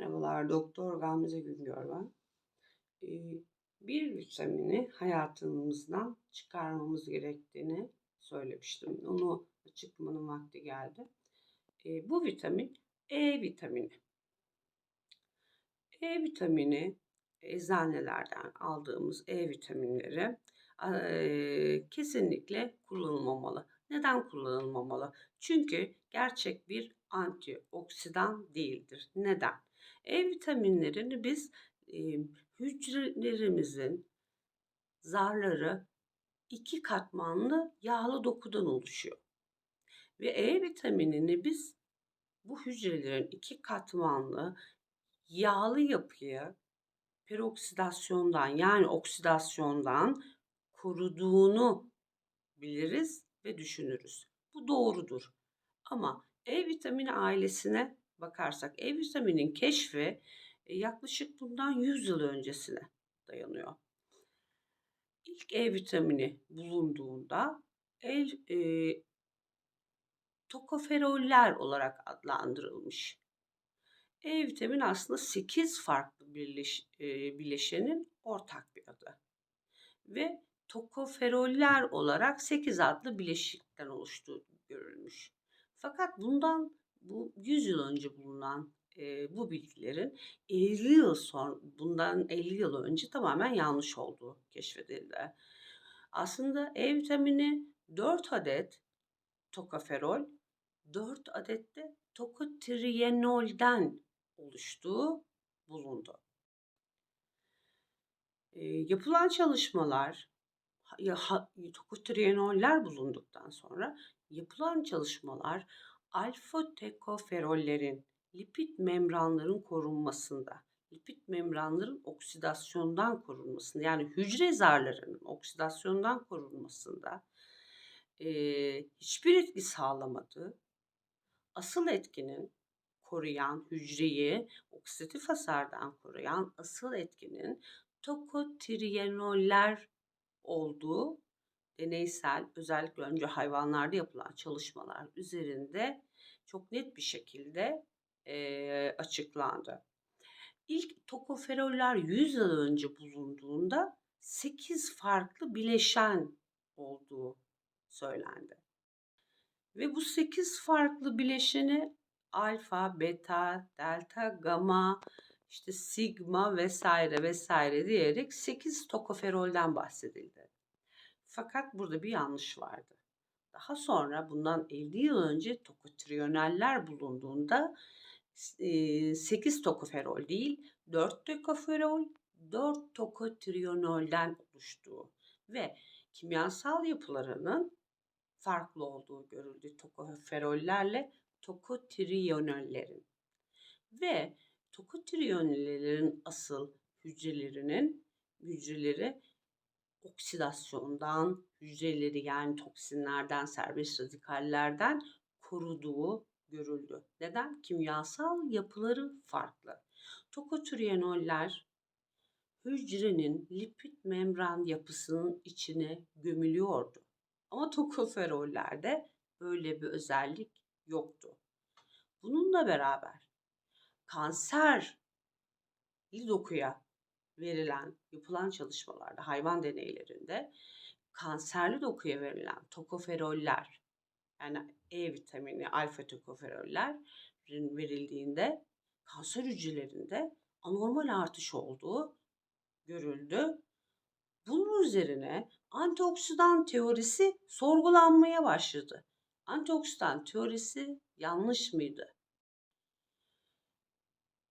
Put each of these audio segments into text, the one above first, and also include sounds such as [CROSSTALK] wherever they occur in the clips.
Merhabalar, Doktor Gamze Güngör ben. Ee, bir vitamini hayatımızdan çıkarmamız gerektiğini söylemiştim. Onu açıklamanın vakti geldi. Ee, bu vitamin E vitamini. E vitamini eczanelerden aldığımız E vitaminleri eee, kesinlikle kullanılmamalı. Neden kullanılmamalı? Çünkü gerçek bir antioksidan değildir. Neden? E vitaminlerini biz e, hücrelerimizin zarları iki katmanlı yağlı dokudan oluşuyor. Ve E vitaminini biz bu hücrelerin iki katmanlı yağlı yapıyı peroksidasyondan yani oksidasyondan koruduğunu biliriz ve düşünürüz. Bu doğrudur. Ama E vitamini ailesine bakarsak E vitaminin keşfi yaklaşık bundan 100 yıl öncesine dayanıyor. İlk E vitamini bulunduğunda el e, tokoferoller olarak adlandırılmış. E vitamini aslında 8 farklı birleş, e, bileşenin ortak bir adı. Ve tokoferoller olarak 8 adlı bileşikten oluştuğu görülmüş. Fakat bundan bu 100 yıl önce bulunan e, bu bilgilerin 50 yıl sonra bundan 50 yıl önce tamamen yanlış olduğu keşfedildi. Aslında E vitamini 4 adet tokoferol, 4 adet de tokotrienolden oluştuğu bulundu. E, yapılan çalışmalar ya, tokotrienoller bulunduktan sonra yapılan çalışmalar alfa tekoferollerin lipid membranların korunmasında, lipid membranların oksidasyondan korunmasında yani hücre zarlarının oksidasyondan korunmasında e, hiçbir etki sağlamadı. Asıl etkinin koruyan hücreyi oksidatif hasardan koruyan asıl etkinin tokotrienoller olduğu deneysel özellikle önce hayvanlarda yapılan çalışmalar üzerinde çok net bir şekilde e, açıklandı. İlk tokoferoller 100 yıl önce bulunduğunda 8 farklı bileşen olduğu söylendi. Ve bu 8 farklı bileşeni alfa, beta, delta, gamma, işte sigma vesaire vesaire diyerek 8 tokoferolden bahsedildi. Fakat burada bir yanlış vardı. Daha sonra bundan 50 yıl önce tokotriyoneller bulunduğunda 8 tokoferol değil 4 tokoferol 4 tokotriyonolden oluştuğu ve kimyasal yapılarının farklı olduğu görüldü tokoferollerle tokotriyonollerin. Ve tokotriyonollerin asıl hücrelerinin hücreleri oksidasyondan, hücreleri yani toksinlerden, serbest radikallerden koruduğu görüldü. Neden? Kimyasal yapıları farklı. Tokotrienoller hücrenin lipid membran yapısının içine gömülüyordu. Ama tokoferollerde böyle bir özellik yoktu. Bununla beraber kanser dokuya verilen, yapılan çalışmalarda, hayvan deneylerinde kanserli dokuya verilen tokoferoller yani E vitamini, alfa tokoferollerin verildiğinde kanser hücrelerinde anormal artış olduğu görüldü. Bunun üzerine antioksidan teorisi sorgulanmaya başladı. Antioksidan teorisi yanlış mıydı?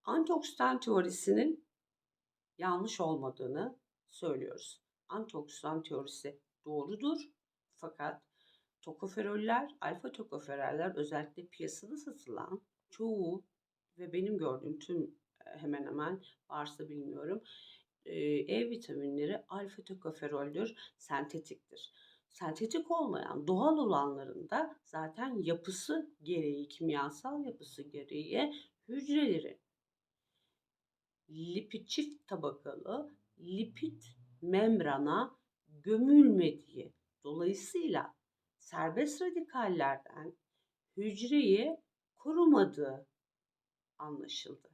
Antioksidan teorisinin yanlış olmadığını söylüyoruz. Antioksidan teorisi doğrudur fakat tokoferoller, alfa tokoferoller özellikle piyasada satılan çoğu ve benim gördüğüm tüm e, hemen hemen varsa bilmiyorum E vitaminleri alfa tokoferoldür, sentetiktir. Sentetik olmayan doğal olanların da zaten yapısı gereği, kimyasal yapısı gereği hücrelerin lipid çift tabakalı lipid membrana gömülmediği dolayısıyla serbest radikallerden hücreyi korumadığı anlaşıldı.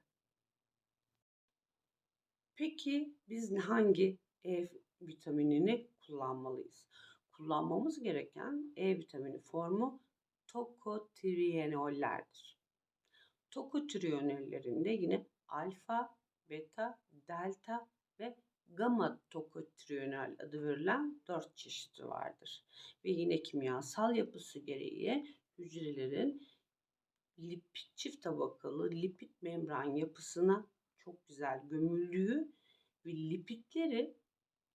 Peki biz hangi E vitaminini kullanmalıyız? Kullanmamız gereken E vitamini formu tokotrienollerdir. Tokotrienollerinde yine alfa, beta, delta ve gamma tokotrienol adı verilen dört çeşidi vardır. Ve yine kimyasal yapısı gereği hücrelerin lipid, çift tabakalı lipid membran yapısına çok güzel gömüldüğü ve lipidleri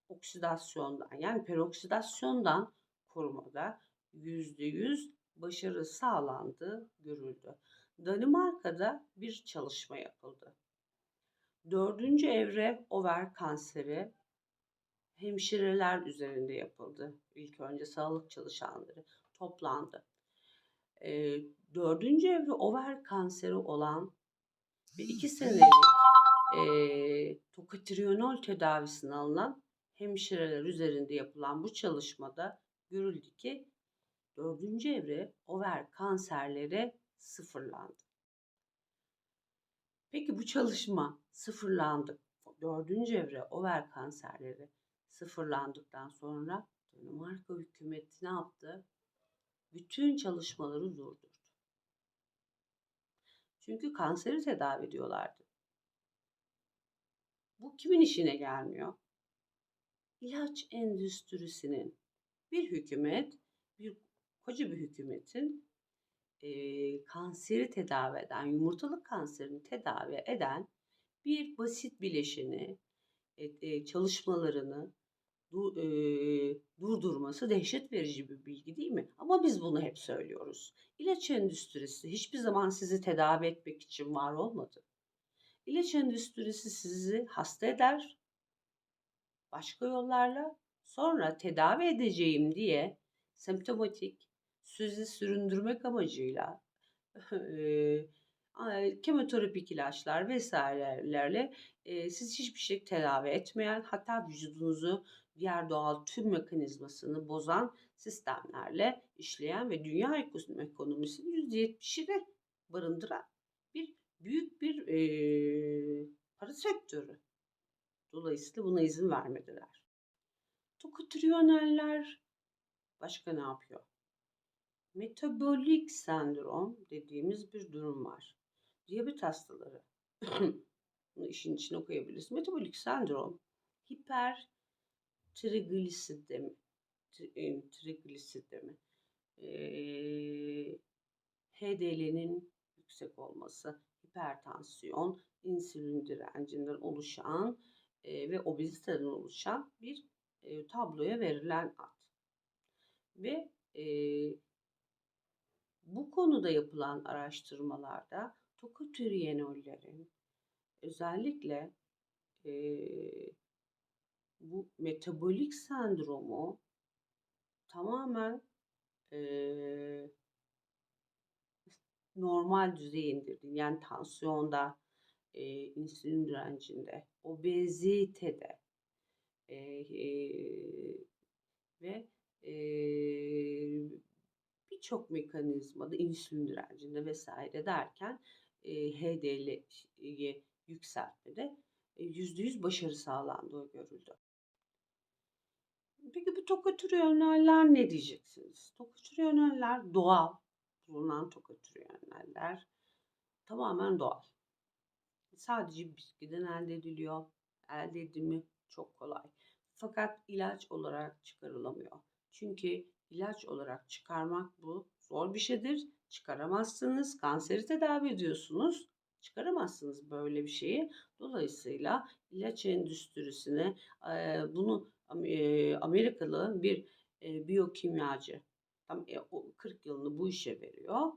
oksidasyondan yani peroksidasyondan korumada %100 başarı sağlandığı görüldü. Danimarka'da bir çalışma yapıldı. Dördüncü evre over kanseri hemşireler üzerinde yapıldı. İlk önce sağlık çalışanları toplandı. E, dördüncü evre over kanseri olan ve iki senelik e, tokatrionol tedavisini alınan hemşireler üzerinde yapılan bu çalışmada görüldü ki dördüncü evre over kanserleri sıfırlandı. Peki bu çalışma sıfırlandı. Dördüncü evre over kanserleri sıfırlandıktan sonra Danimarka hükümeti ne yaptı? Bütün çalışmaları durdurdu. Çünkü kanseri tedavi ediyorlardı. Bu kimin işine gelmiyor? İlaç endüstrisinin bir hükümet, bir koca bir hükümetin e, kanseri tedavi eden, yumurtalık kanserini tedavi eden bir basit bileşeni, e, e, çalışmalarını du, e, durdurması dehşet verici bir bilgi değil mi? Ama biz bunu hep söylüyoruz. İlaç endüstrisi hiçbir zaman sizi tedavi etmek için var olmadı. İlaç endüstrisi sizi hasta eder, başka yollarla sonra tedavi edeceğim diye semptomatik sizi süründürmek amacıyla [LAUGHS] kemoterapik ilaçlar vesairelerle e, siz hiçbir şey tedavi etmeyen hatta vücudunuzu diğer doğal tüm mekanizmasını bozan sistemlerle işleyen ve dünya ekonomisinin %70'ini barındıran bir büyük bir e, para sektörü. Dolayısıyla buna izin vermediler. Tokotriyoneller başka ne yapıyor? Metabolik sendrom dediğimiz bir durum var. Diyabet hastaları. [CLEARS THROAT] Bunu işin içine koyabiliriz. Metabolik sendrom hiper triglisidemi triglisidemi ee, HDL'nin yüksek olması, hipertansiyon, insülin direncinden oluşan e, ve obeziteden oluşan bir e, tabloya verilen ad. Ve e, bu konuda yapılan araştırmalarda tokotrienollerin özellikle e, bu metabolik sendromu tamamen e, normal düzeye. Yani tansiyonda, e, insülin direncinde, obezitede e, e, ve e, birçok mekanizmada insülin direncinde vesaire derken e, HDL'yi yükseltmede %100 başarı sağlandığı görüldü. Peki bu tokotriyoneller ne diyeceksiniz? Tokotriyoneller doğal bulunan tokotriyoneller tamamen doğal. Sadece bitkiden elde ediliyor. Elde edimi çok kolay. Fakat ilaç olarak çıkarılamıyor. Çünkü ilaç olarak çıkarmak bu zor bir şeydir. Çıkaramazsınız. Kanseri tedavi ediyorsunuz. Çıkaramazsınız böyle bir şeyi. Dolayısıyla ilaç endüstrisine bunu Amerikalı bir biyokimyacı tam 40 yılını bu işe veriyor.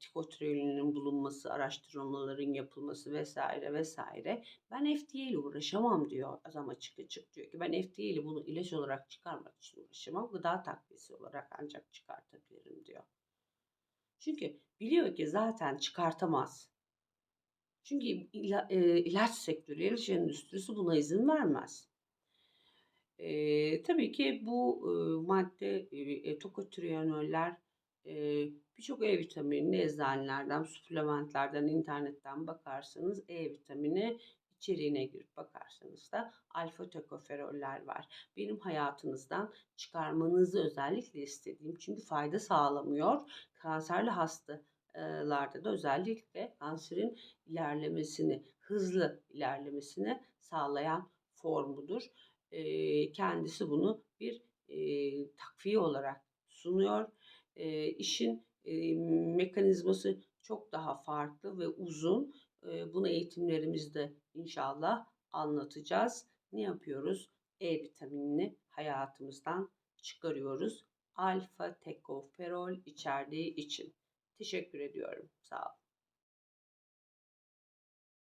Tikotriolinin bulunması, araştırmaların yapılması vesaire vesaire. Ben FDA ile uğraşamam diyor adam açık açık diyor ki ben FDA ile bunu ilaç olarak çıkarmak için uğraşamam. Gıda takviyesi olarak ancak çıkartabilirim diyor. Çünkü biliyor ki zaten çıkartamaz. Çünkü ilaç sektörü, ilaç endüstrisi buna izin vermez. E, tabii ki bu e, madde e, tokotrienoller e, birçok E vitamini eczanelerden, suplementlerden, internetten bakarsanız E vitamini içeriğine girip bakarsanız da alfa tokoferoller var. Benim hayatınızdan çıkarmanızı özellikle istediğim çünkü fayda sağlamıyor. Kanserli hastalarda da özellikle kanserin ilerlemesini, hızlı ilerlemesini sağlayan formudur. Kendisi bunu bir takviye olarak sunuyor. E, işin e, mekanizması çok daha farklı ve uzun. E, bunu eğitimlerimizde inşallah anlatacağız. Ne yapıyoruz? E vitaminini hayatımızdan çıkarıyoruz. Alfa tekoferol içerdiği için. Teşekkür ediyorum. Sağ olun.